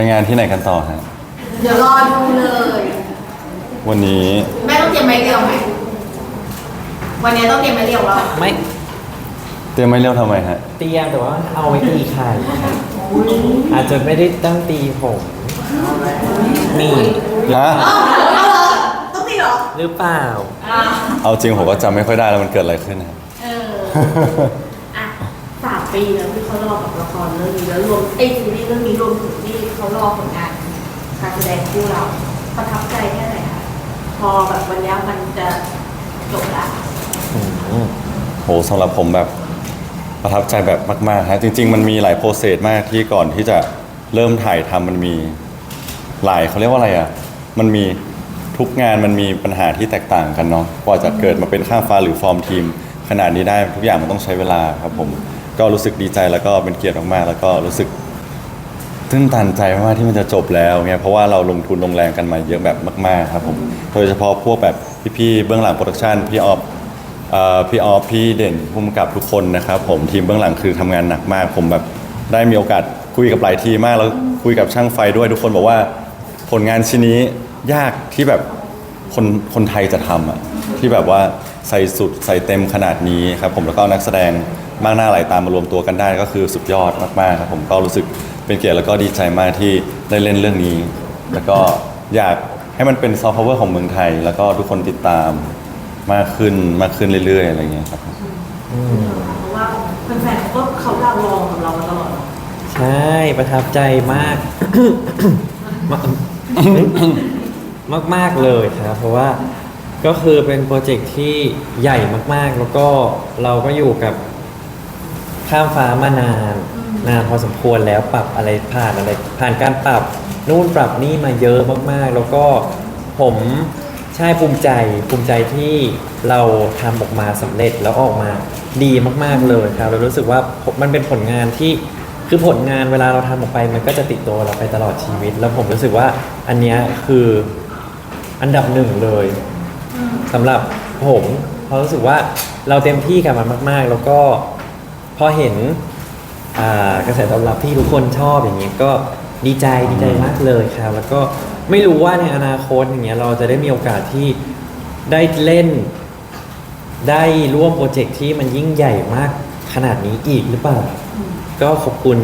ไปงานที่ไหนกันต่อฮะเดี๋ยวรอดูเลย วันนี้แม่ต้องเตรียมไม้เรียวไหม วันนี้ต้องเตรียมไม้เรียวแล้ว ไม่เตรียมไม่เร็วทำไมฮะเตรียมแต่ว่าเอาไว้ตีไข่ครับอาจจะไม่ได้ตั้งตีผมมีฮะเอาเหรอต้องตีเหรอหรือเปล่า เอาจริงผมก็จำไม่ค่อยได้แล้วมันเกิดอะไรขึ้นฮะ เอออะสาม ปีแล้วที่เขารอกับละครเรื่องนี้แล้วรวมไอ้ซีรีส์เรื่องนี้รวมถึงที่เขารอผลงานการแสดงคู่เราประทับใจแค่ไหนคะพอแบบวันนี้มันจะจบละโอ้โหสำหรับผมแบบประทับใจแบบมากๆฮะจริง ๆ มันมีหลายโปรเซสมากที่ก่อนที่จะเริ่มถ่ายทำมันมีหลายเขาเรียกว่าอะไรอะ มันมีทุกงานมันมีปัญหาที่แตกต่างกันเนาะกว่าจะเกิดมาเป็นข้ามฟ้าหรือฟอร์มทีม ขนาดนี้ได้ทุกอย่างมันต้องใช้เวลาครับผม ก็รู้สึกดีใจแล้วก็เป็นเกียรติมากๆแล้วก็รู้สึกตื้นตันใจมากๆที่มันจะจบแล้วเนี่ยเพราะว่าเราลงทุนลงแรงกันมาเยอะแบบมากๆครับผมโดยเฉพาะพวกแบบพี่ๆเบื้องหลังโปรดักชันพี่ออฟพี่ออฟพี่เด่นภูมิกับทุกคนนะครับผมทีมเบื้องหลังคือทำงานหนักมาก ผมแบบได้มีโอกาสคุยกับหลายทีมากแล้วคุยกับช่างไฟด้วยทุกคนบอกว่าผลงานชิ้นนี้ยากที่แบบ คนคนไทยจะทำอะที่แบบว่าใส่สุดใส่เต็มขนาดนี้ครับผมแล้วก็นักแสดงมากหน้าหลายตามารวมตัวกันได้ก็คือสุดยอดมากๆครับผมก็รู้สึกเป็นเกียรติแล้วก็ดีใจมากที่ได้เล่นเรื่องนี้ แล้วก็อยากให้มันเป็นซอฟต์พาวเวอร์ของเมืองไทย แล้วก็ทุกคนติดตามมากขึ้นมากขึ้นเรื่อยๆ อะไรอย่างเงี้ยครับเพราะว่าแฟนๆก็เขาเรารอกับเรามาตลอดใช่ประทับใจมาก มากมากมาก ๆ เลยครับ เพราะว่าก็คือเป็นโปรเจกต์ที่ใหญ่มากๆ แล้วก็เราก็อยู่กับข้ามฟ้ามานานนานพอสมควรแล้วปรับอะไรผ่านอะไรผ่านการปรับนู่นปรับนี่มาเยอะมากๆ แล้วก็ผมใช่ภูมิใจภูมิใจที่เราทำออกมาสำเร็จแล้วออกมาดีมาก ๆเลยครับเรารู้สึกว่ามันเป็นผลงานที่คือผลงานเวลาเราทำออกไปมันก็จะติดตัวเราไปตลอดชีวิต แล้วผมรู้สึกว่าอันเนี้ยคือ อันดับหนึ่งเลยสำหรับผมเพราะรู้สึกว่าเราเต็มที่กับมันมาก ๆ แล้วก็พอเห็นอ่ากระแสตอบรับที่ทุกคนชอบอย่างเงี้ยก็ดีใจดีใจมากเลยครับแล้วก็ไม่รู้ว่าในอนาคตอย่างเงี้ยเราจะได้มีโอกาสที่ได้เล่น ได้ร่วมโปรเจกต์ที่มันยิ่งใหญ่มากขนาดนี้อีกหรือเปล่า ก็ขอบคุณ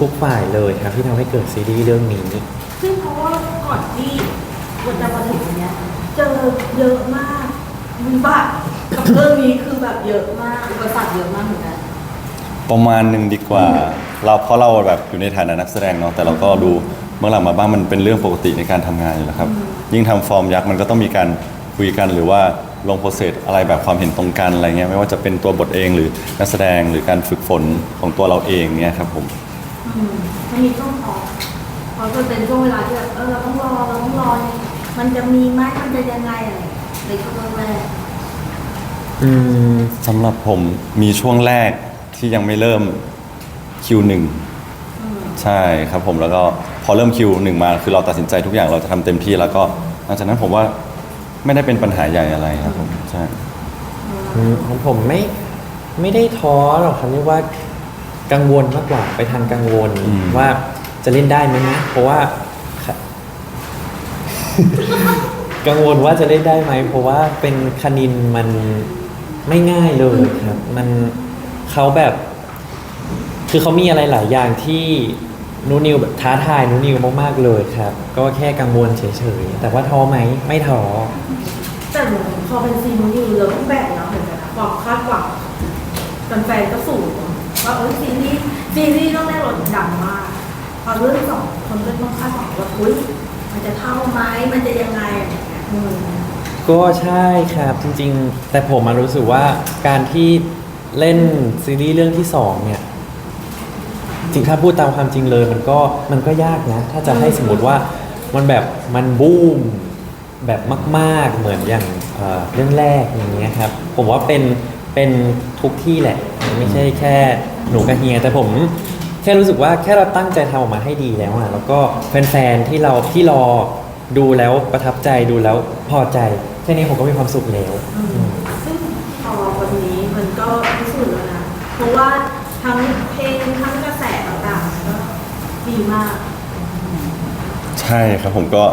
ทุกๆฝ่ายเลยครับที่ทำให้เกิดซีรีส์เรื่องนี้ ซึ่งเพราะว่าก่อนที่วันจะมาถึงวัน เนี้ยเจอเยอะมากวิบัติกับเรื่องนี้คือแบบเยอะมากอุปสรรคเยอะมากเหมือนกัน ประมาณหนึ่งดีกว่า เราเพราะเราแบบอยู่ในฐานะนักแสดงเนาะแต่เราก็ดูเบื้องหลังมาบ้างมันเป็นเรื่องปกติในการทำงานอยู่แล้วครับ ยิ่งทำฟอร์มยักษ์มันก็ต้องมีการคุยกันหรือว่าลงโปรเซสอะไรแบบความเห็นตรงกันอะไรเงี้ยไม่ว่าจะเป็นตัวบทเองหรือนักแสดงหรือการฝึกฝนของตัวเราเองเนี่ยครับผม อืมมันมีช่วงพอพอจะเป็นช่วงเวลาที่แบบเออเราต้องรอเราต้องรอเนี่ย มันจะมีไหมมันจะยังไงอะไรในช่วงแรกอืมสำหรับผมมีช่วงแรกที่ยังไม่เริ่มคิวหนึ่งใช่ครับผมแล้วก็พอเริ่มคิวหนึ่งมาคือเราตัดสินใจทุกอย่างเราจะทำเต็มที่แล้วก็หลังจากนั้นผมว่าไม่ได้เป็นปัญหาใหญ่อะไรครับผมใช่ อืมของผมไม่ไม่ได้ท้อหรอกครับเรียกว่ากังวลมากกว่าไปทางกังวลว่าจะเล่นได้ไหมนะเพราะว่า กังวลว่าจะเล่นได้ไหมเพราะว่าเป็นคณินมันไม่ง่ายเลยครับ มันเขาแบบ คือเขามีอะไรหลายอย่างที่นูนิวแบบท้าทายนูนิวมากๆเลยครับ ก็แค่กังวลเฉยๆแต่ว่าท้อไหมไม่ท้อแต่เหมือนพอเป็นซีนูนิวเราต้องแบ่งนะเหมือนกันนะความคาดหวังแฟนๆก็สูงว่าเออซีรีส์ซีรีส์ต้องแรกเราดังมากพอเรื่องสองคนก็ต้องคาดหวังว่าอุ้ย มันจะเท่าไหมมันจะยังไงอะไรอย่างเงี้ยอืมก็ใช่ครับจริงๆ แต่ผมมารู้สึกว่าการที่เล่นซีรีส์เรื่องที่สองเนี่ยจริงถ้าพูดตามความจริงเลยมันก็มันก็ยากนะ ถ้าจะให้สมมติว่ามันแบบมันบูมแบบมาก ๆ เหมือนอย่างเอ่อเรื่องแรกอย่างเงี้ยครับ ผมว่าเป็นเป็นทุกที่แหละ ไม่ใช่แค่หนูกับเฮีย แต่ผม แค่รู้สึกว่าแค่เราตั้งใจทำออกมาให้ดีแล้วอะแล้วก็แฟนๆที่เราที่รอดูแล้วประทับใจดูแล้วพอใจ แค่นี้ผมก็มีความสุขแล้วซึ่งพอวันนี้มันก็พิสูจน์แล้วนะ เพราะว่าทั้งเพลงทั้งกระแสต่างๆก็ดีมากช่ครับผมก็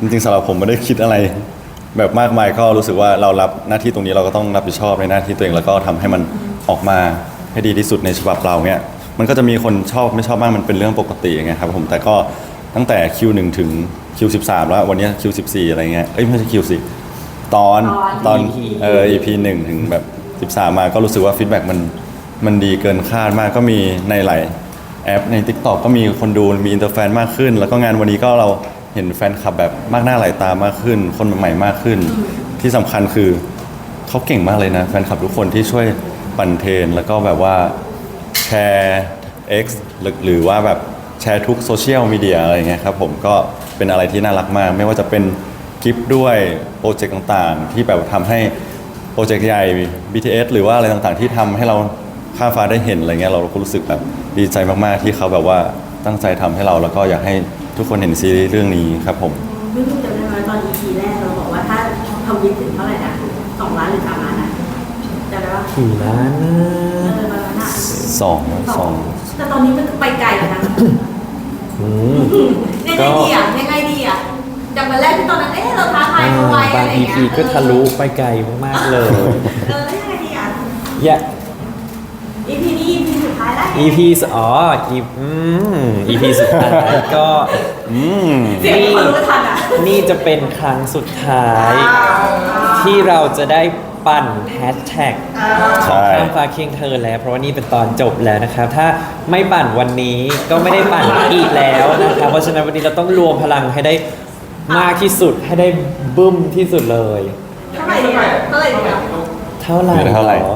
จริงๆสำหรับผมไม่ได้คิดอะไร แบบมากมายก็รู้สึกว่าเรารับหน้าที่ตรงนี้เราก็ต้องรับผิดชอบในหน้าที่ตัวเองแล้วก็ทำให้มันออกมาให้ดีที่สุดในฉบับเราเนี่ย มันก็จะมีคนชอบไม่ชอบบ้างมันเป็นเรื่องปกติอย่างเงี้ยครับผมแต่ก็ตั้งแต่ Q1 ถึง Q13 แล้ววันนี้ Q14 อะไรเงี้ยเอ้ยไม่ใช่ Q10 ตอนตอน EP เออ EP หนึ่งถึงแบบ 13 มาก็รู้สึกว่าฟีดแบ็กมันมันดีเกินคาดมากก็มีในหลายแอปใน TikTok ก็มีคนดูมีอินเตอร์แฟนมากขึ้น แล้วก็งานวันนี้ก็เราเห็นแฟนคลับแบบมากหน้าหลายตามากขึ้น คนใหม่ๆมากขึ้น ที่สำคัญคือเขาเก่งมากเลยนะ แฟนคลับทุกคนที่ช่วยปั่นเทรนแล้วก็แบบว่า แชร์ X หรือหรือว่าแบบแชร์ทุกโซเชียลมีเดียอะไรเงี้ยครับผมก็เป็นอะไรที่น่ารักมาก ไม่ว่าจะเป็นคลิปด้วยโปรเจกต์ต่างๆ ที่แบบทำให้โปรเจกต์ใหญ่ BTS หรือว่าอะไรต่างๆ ที่ทำให้เราข้ามฟ้าได้เห็นอะไรเงี้ยเราก็รู้สึกแบบดีใจมากๆ ที่เขาแบบว่าตั้งใจทำให้เราแล้วก็อยากให้ทุกคนเห็นซีรีส์เรื่องนี้ครับผมไม่รู้จำได้ไหมตอน EP แรกเราบอกว่าถ้าทำวิทถึงเท่าไหร่นะสองล้านหรือสามล้านนะจำได้ปะ กี่ล้านนะ สองสองแต่ตอนนี้มันไปไกลแล้วนะอืมยังไงดีอะยังไงดีอะจากวันแรกที่ตอนนั้นเอ๊ะเราท้าทายเขาไว้บาอะงไรอย่าง EP เงี้ยก็ทะลุไปไกลมากๆเลยเออยังไงดีอะ อย่า EP นี้ EP สุดท้ายแล้ว EP สอ๋อ EP อืม EP สุดท้ายก็ อืมเสียงคนรู้ทันอะนี่จะเป็นครั้งสุดท้าย ที่เราจะได้ ปั่นแฮชแท็กใช่ข้ามฟ้าเคียงเธอแล้ว เพราะว่านี่เป็นตอนจบแล้วนะครับ ถ้าไม่ปั่นวันนี้ก็ไม่ได้ปั่นอีกแล้วนะครับเพราะฉะนั้นวันนี้เราต้องรวมพลังให้ได้มากที่สุดให้ได้บึ้มที่สุดเลย เท่าไหร่ดีอะเท่าไหร่ดีอะเท่าไหร่เหลือเท่าไหร่อ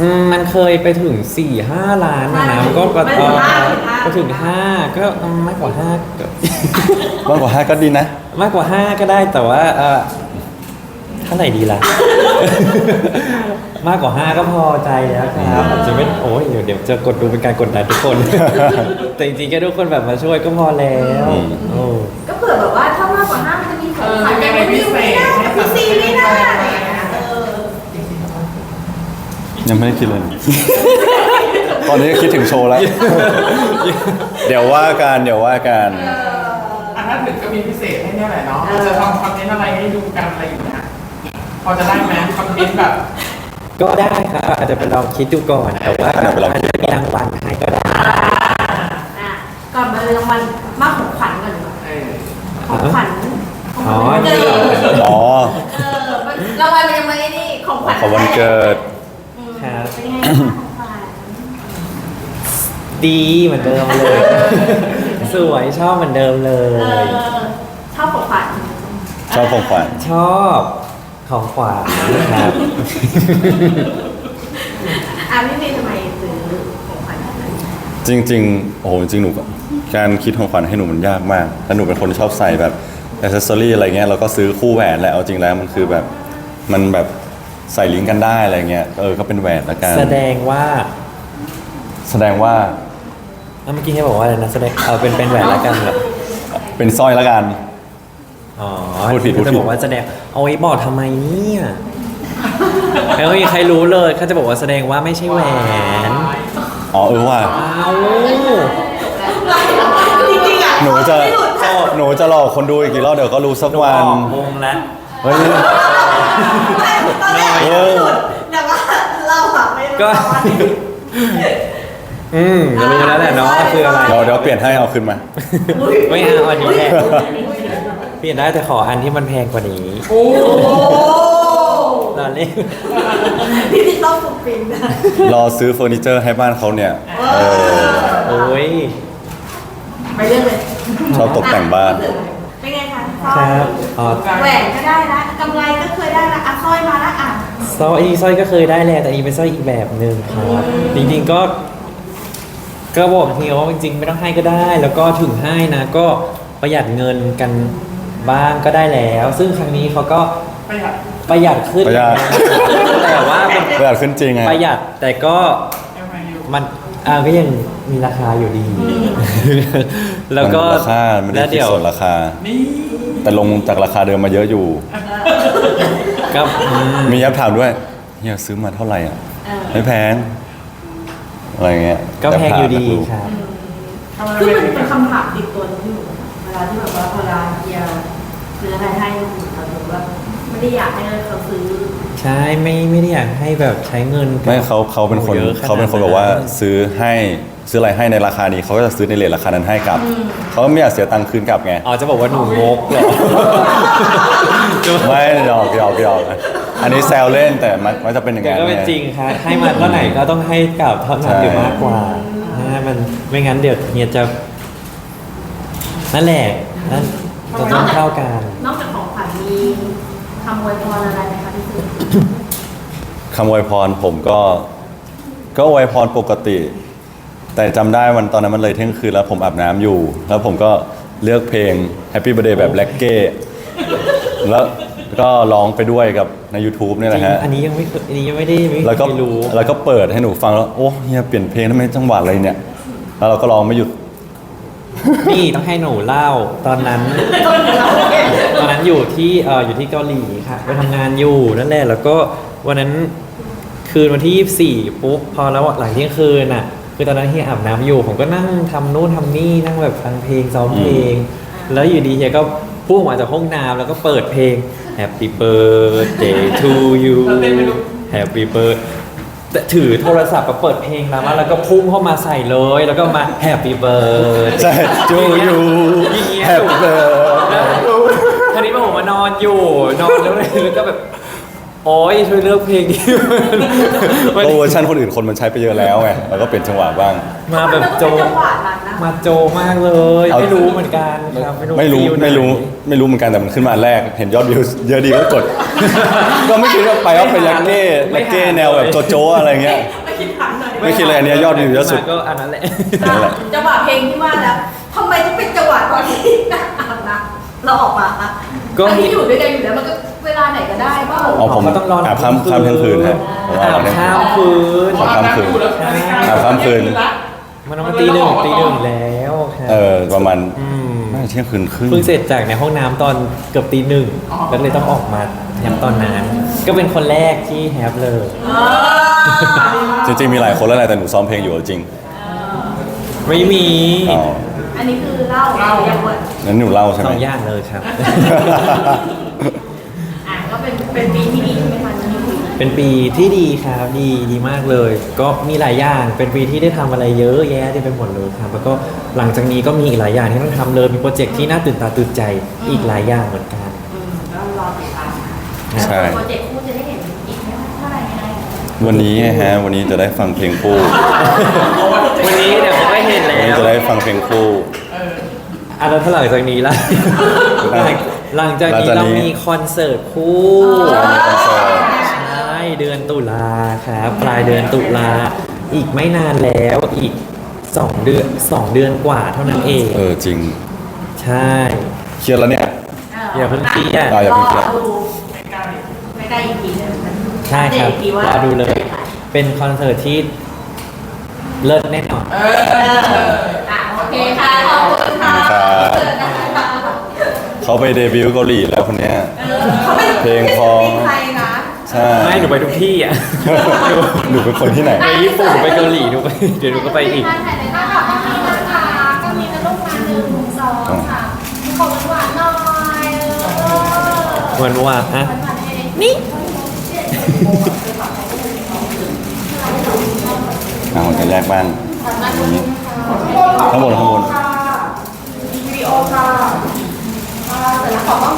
อืมมันเคยไปถึง4ี่ห้าล้านนะนะก็ก็ไม่ถึงห้าถึงห้าก็ถึงห้าก็มากกว่าห้าก็มากกว่าห้าก็ดีนะ มากกว่าห้าก็ได้แต่ว่าเออ เท่าไหร่ดีล่ะ มากกว่าห้าก็พอใจแล้วครับอาจจะไม่โอ้ยเดี๋ยวเดี๋ยวจะกดดูเป็นการกดดันทุกคน แต่จริงๆแค่ทุกคนแบบมาช่วยก็พอแล้วอืมโอ้ก็เผื่อแบบว่าถ้ามากกว่าห้ามันจะมีของขวัญแบบนี้ไม่ได้พี่ซีไม่ได้อะไรอย่างเงี้ยเออยังไม่ได้คิดเลย ตอนนี้ก็คิดถึงโชว์แล้ว เดี๋ยวว่ากันเดี๋ยวว่ากันอะถ้าถึงก็มีพิเศษให้เนี่ยแหละเนาะจะทำคอนเทนต์อะไรให้ดูกันอะไรอย่างเงี้ย พอจะได้ไหมคอนเทนต์แบบก็ได้ครับอาจจะไปลองคิดดูก่อนแต่ว่าอาจจะไปลองอาจคิดจะมีรางวัลให้ก็ได้ อะก่อนมาเลยรางวัลมากของขวัญก่อนดีกว่าเออของขวัญอ๋อเอนี่เหรอออ๋อเออรางวัลมันยังไม่นี่ของขวัญขอวันเกิด อืมครับ เป็นไงบ้างของขวัญดีเหมือนเดิมเลย สวยชอบเหมือนเดิมเลเอย อชอบของขวัญชอบของขวัญชอบ ของขวัญนะครับอะพี่เมย์ทำไมซื้อของขวัญอะไรจริงๆ โอ้โห จริงๆ หนูการคิดของขวัญให้หนูมันยากมากแล้วหนูเป็นคนชอบใส่แบบอ c เซสซอรี่อะไรเงี้ยเราก็ซื้อคู่แหวนแหละเอาจริงแล้วมันคือแบบมันแบบใส่ลิงก์กันได้อะไรเงี้ยเออก็เป็นแหวนละกันแสดงว่าแสดงว่าเอ้าเมื่อกี้ให้บอกว่าอะไรนะแสดงเอาเป็นเป็นแหวนละกันเหรอเป็นสร้อยละกัน อ๋อพูดผิดพูดผิด จะบอกว่าแสดงเอาไว้บอกทำไมเนี่ยแล้วไม่มีใครรู้เลยเขาจะบอกว่าแสดงว่าไม่ใช่แหวนอ๋อเออว่า เอาจริงๆอะหนูจะ ไม่หลุดค่ะหนูจะหลอกคนดูอีกกี่รอบเดี๋ยวก็รู้สักอวันอกวงแล้ว เฮ้ยตอนแรกเอไม่อหลุดแต่ว่าเราอะไม่รู้ก็อืมจะรู้แล้วแหละเนาะว่าคืออะไรเดี๋ยวเดี๋ยวเปลี่ยนให้เอาขึ้นมา ไม่เอาอันนี้แพงเป ลี่ยนได้แต่ขออันที่มันแพงกว่านี้โอ้โอ้ตอนนี้พี่พี่ต้องสุดฟินนะรอซื้อเฟอร์นิเจอร์ให้บ้านเขาเนี่ยเออโอ้ยไปเรื่อยเลยชอบตกแต่งบ้าน เป็นไงคะสคร้อรัยบอ๋อแหวนก็ได้นะกำไรก็เคยได้นะอะสร้อยมาละอะสร้อยสร้อยก็เคยได้แหละแต่อันนี้เป็นสร้อยอีกแบบหนึ่งครับจริงๆก็ก็บอกเฮียว่าจริงๆ ไม่ต้องให้ก็ได้ แล้วก็ถึงให้นะก็ประหยัดเงินกัน บ้างก็ได้แล้ว ซึ่งครั้งนี้เขาก็ประหยัดประหยัดขึ้นประหยัด แต่ว่ามันประหยัดขึ้นจริงไง ประหยัดแต่ก็เอ็มไอยูมันอ่าก็ยังมีราคาอยู่ดี แล้วก็มันราคาไม่ได้แล้วคิดเดี๋ยวส่วนราคา นี่แต่ลงจากราคาเดิมมาเยอะอยู่ ก็อืม มียับถามด้วยเฮียซื้อมาเท่าไหร่อะเออ ไม่แพง อะไรเงี้ยก็แพงอยู่ดีแต่ครับ ทำไมซึ่งไม่มันถึงเป็นคำถามติดตัวหนูอยู่เวลลาที่แบบว่าพอร้านเกียร์ ซื้ออะไรให้เราถือว่าไม่ได้อยากให้เขาซื้อ ใช่ไม่ไม่ได้อยากให้แบบใช้เงินกับไม่เขาเขาเป็นคนยอะขดเขาเป็นคนแบบว่าซื้อให้ซื้ออะไรให้ในราคานี้เขาก็จะซื้อในเลทราคานั้นให้กลับเขาไม่อยากเสียตังค์คืนกลับไงอ๋อจะบอกว่าหนูงกเหรอไม่หยอกหยอกหยอกอันนี้แซวเล่นแต่มันมันจะเป็นอย่างแต่นั้นก็เป็นไงจริงครับให้มาเท่าไหร่ก็ต้องให้กลับเท่านั้นใช่หรือมากกว่านะมันไม่งั้นเดี๋ยวเฮียจะนั่นแหละนั่น จะต้องเท่ากัน นอกจากของขวัญมีคำอวยพรอะไรไหมคะพี่ซื้อคำอวยพรผมก็ ก็อวยพรปกติ แต่จำได้วันตอนนั้นมันเลยเที่ยงคืนแล้วผมอาบน้ำอยู่ แล้วผมก็เลือกเพลง Happy Birthday แบบแล็กเก้แล้วก็ร้องไปด้วยกับใน YouTube เนี่ยจแหริละงฮะ อันนี้ยังไม่เคยอันนี้ยังไม่ได้ไม่แล้วก็เคยรู้ แล้วก็เปิดให้หนูฟังแล้ว โอ้เฮียเปลี่ยนเพลงทำไมจังหวะอะไรเนี่ย แล้วเราก็ร้องไม่หยุด นี่ต้องให้หนูเล่าตอนนั้น ตอนนั้นอยู่ที่เอ่ออยู่ที่เกาหลีค่ะไปทำงานอยู่นั่นแหละแล้วก็วันนั้นคืนวันที่ 24 ปุ๊บพอแล้วหลังเที่ยงคืนอะ คือตอนนั้นเฮียอาบน้ำอยู่ ผมก็นั่งทำนู่นทำนี่นั่งแบบฟังเพลงซ้อมเพลง แล้วอยู่ดีเฮียก็พุ่งออกมาจากห้องน้ำแล้วก็เปิดเพลง Happy Birthday to you แล้วเต้นไหมลูก Happy Birthday แต่ถือโทรศัพท์มาเปิดเพลงแล้วมาแล้วก็พุ่งเข้ามาใส่เลย แล้วก็มา Happy Birthday ใช่จูยูอย่างเงี้ยแฮปปี้เบิร์ดทีนี้ผมมานอนอยู่นอนแล้วแล้วก็แบบ โอ้ยช่วยเลือกเพลงนี้มันก็เวอร์ชันคนอื่นคนมันใช้ไปเยอะแล้วไงเราก็เปลี่ยนจังหวะบ้าง มาแบบโจมันก็เป็นจังหวะนั้นนะมาโจมากเลยเอาไม่รู้เหมือนกันครับไม่รู้ฟิลหนไม่รู้ไม่รู้เหมือนกันแต่มันขึ้นมาอันแรก เห็นยอดวิวเยอะดีก็กด ก็ไม่คิดว่าไปว่าเป็นแล็กเก้แล็กเก้แนวแบบโจโจอะไรเงี้ยไม่คิดถามหน่อยไม่คิดเลยอันเนี้ยยอดวิวเยอะสุดมาก็อันนั้นแหละนั่นแหละจังหวะเพลงที่ว่าแล้วทำไมต้องเป็นจังหวะตอนที่นั่งอาบน้ำเราออกมาอะก็อันนี้อยู่ด้วยกันอยู่แล้วมันก็เว ลาไหนก็ได้เปล่าอ๋อผมก็ต้องรออาบข้ามข้ามเที่ยงคืนฮะผมอาอาบบข้ามเที่ยงคืนข้ามคืนเพราะอาบน้ำอยู่แล้วอาบข้ามคืน มันมาตีหนึ่งตีหนึ่งแล้วครับเออประมาณอืมน่าจะเที่ยงคืนครึ่งเพิ่งเสร็จจากในห้องน้ำตอนเกือบตีหนึ่งแล้วเลยต้องออกมาแฮปตอนนั้น ก็เป็นคนแรกที่แฮปเลยเออจริงๆมีหลายคนแล้วแหละแต่หนูซ้อมเพลงอยู่จริงไม่มีอ๋ออันนี้คือเล่าอย่างหมดงั้นหนูเล่าใช่สไหม องอย่างเลยครับอะก็ เป็นเป็นปีที่ดีใช่ไหมคะที่คุยเป็นปีที่ดีครับ ดีดีมากเลย ก็มีหลายอย่าง เป็นปีที่ได้ทำอะไรเยอะแยะเต็มไปหมดเลยครับ แล้วก็หลังจากนี้ก็มีอีกหลายอย่างที่ต้องทำเลย มีโปรเจกต์ที่น่าตื่นตาตื่นใจอีกหลายอย่างเหมือนกัน อืมก็รอติดตามค่ะใช่ โปรเจกต์คู่จะได้เห็นอีกไหมคะเท่าไหร่ยังไงวันนี้ไงฮะวันนี้จะได้ฟังเพลงคู่วันนี้เดี๋ยวผมได้เห็นวันแล้นี้ว จะได้ฟังเพลงคู่ อันนั้นถ้าหลังจากนี้ละหลัง หลังจากนี้หลังจากนี้ เรามีคอนเสิร์ตคู่ใช่มีคอนเสิร์ต ใช่เดือนตุลาครับปลายเดือนตุลาอีกไม่นานแล้วอีกสองเดือนสองเดือนกว่าเท่านั้นเอง เออจริง ใช่ เครียดแล้วเนี่ย อย่าเพิ่งเครียดอะอย่าเพิ่งเครียดรอดูไม่ใกล้อีกทีหนึงใช่ครับอัปเดตอีกทีว่ารอดูเลย เป็นคอนเสิร์ตที่เลิศแน่นอน เอออะโอเคค่ะ ขอบคุณค่ะครับเจอกันค่ะ เขาไปเดบิวต์เกาหลีแล้วคนเนี้ยเออเขาไม่เพลงพอเพลงไทยนะใช่ไม่หนูไปทุกที่อะหนูเป็นคนที่ไหน ไปญี่ปุ่นไปเกาหลีหนูไปเดี๋ยวหนูก็ไปอีก ถ่ายในหน้าค่ะก็มีนะคะก็มีนะลูกมาหนึ่งสองสามขอหวานๆหน่อยเออวันว่าฮะหวานๆให้นี่เอาจะแยกบ้างอย่างนี้ข้างบนข้างบนวิดีโอค่ะ ต้อง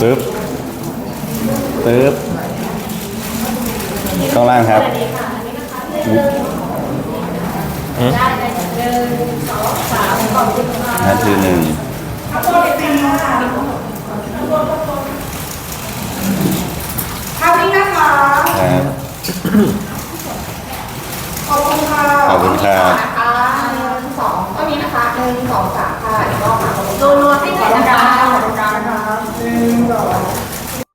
ตึ๊บตึ๊บข้างล่างครับได้ได้หนึ่งสองสามขอบคุณค่ะนะทีหนึ่งข้าวนี้นะคะครับขอบคุณค่ะขอบคุณครับนะคะหนึ่งสองก็มีนะคะหนึ่งสองสาม ก็นวดให้หน่อยนะคะ หนึ่งสอง